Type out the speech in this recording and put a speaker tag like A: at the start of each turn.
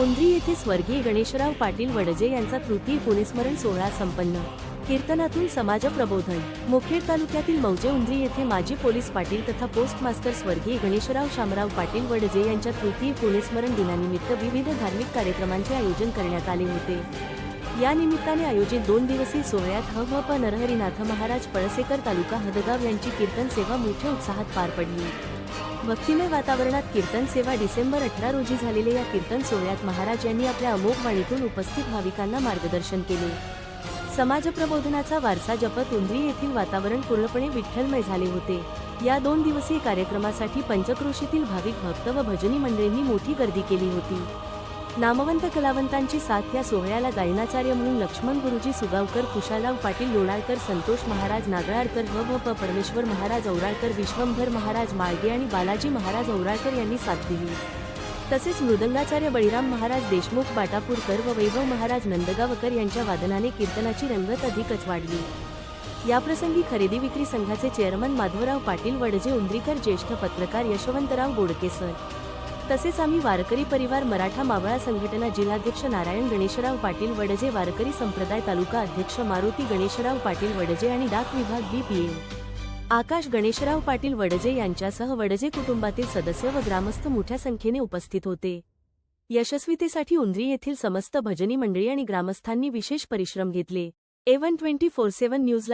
A: उंद्री येथे स्वर्गीय गणेशराव पाटील वडजे यांचा तृतीय पुणेस्मरण सोहळा संपन्न. कीर्तनातून समाज प्रबोधन. मुखेड तालुक्यातील मौजे उंद्री येथे माजी पोलीस पाटील तथा पोस्ट मास्तर स्वर्गीय गणेशराव शामराव पाटील वडजे यांच्या तृतीय पुणेस्मरण दिनानिमित्त विविध धार्मिक कार्यक्रमांचे आयोजन करण्यात आले होते. या निमित्ताने आयोजित दोन दिवसीय सोहळ्यात ह व प नरहरीनाथ महाराज पळसेकर तालुका हदगाव यांची कीर्तन सेवा मोठ्या उत्साहात पार पडली. भक्तिमय वातावरणात कीर्तन सेवा डिसेंबर अठरा रोजी झालेल्या या कीर्तन सोहळ्यात महाराज यांनी आपल्या अमोघ वाणीतून उपस्थित भाविकांना मार्गदर्शन केले. समाज प्रबोधनाचा वारसा जपत उंद्री येथील वातावरण पूर्णपणे विठ्ठलमय झाले होते. या दोन दिवसीय कार्यक्रमासाठी पंचक्रोशीतील भाविक भक्त व भजनी मंडळींनी मोठी गर्दी केली होती. नामवंत कलावंतांची साथ या सोहळ्याला गायनाचार्य म्हणून लक्ष्मण गुरुजी सुगावकर कुशालाव पाटील लोणाळकर संतोष महाराज नागराळकर व व प परमेश्वर महाराज औराळकर विश्वंभर महाराज माळगे आणि बालाजी महाराज औराळकर यांनी साथ दिली. तसेच मृदंगाचार्य बळीराम महाराज देशमुख बाटापूरकर व वैभव महाराज नंदगावकर यांच्या वादनाने कीर्तनाची रंगत अधिकच वाढली. याप्रसंगी खरेदी विक्री संघाचे चेअरमन माधवराव पाटील वडजे उंद्रीकर ज्येष्ठ पत्रकार यशवंतराव गोडके सर तसेच आम्ही वारकरी परिवार मराठा मावळा संघटना जिल्हाध्यक्ष नारायण गणेशराव पाटील वडजे वारकरी संप्रदाय तालुका अध्यक्ष मारुती गणेशराव पाटील वडजे आणि डाक विभाग बीपीए आकाश गणेशराव पाटील वडजे यांच्यासह वडजे कुटुंबातील सदस्य व ग्रामस्थ मोठ्या संख्येने उपस्थित होते. यशस्वीतेसाठी उंद्री येथील समस्त भजनी मंडळी आणि ग्रामस्थांनी विशेष परिश्रम घेतले. Even twenty four seven news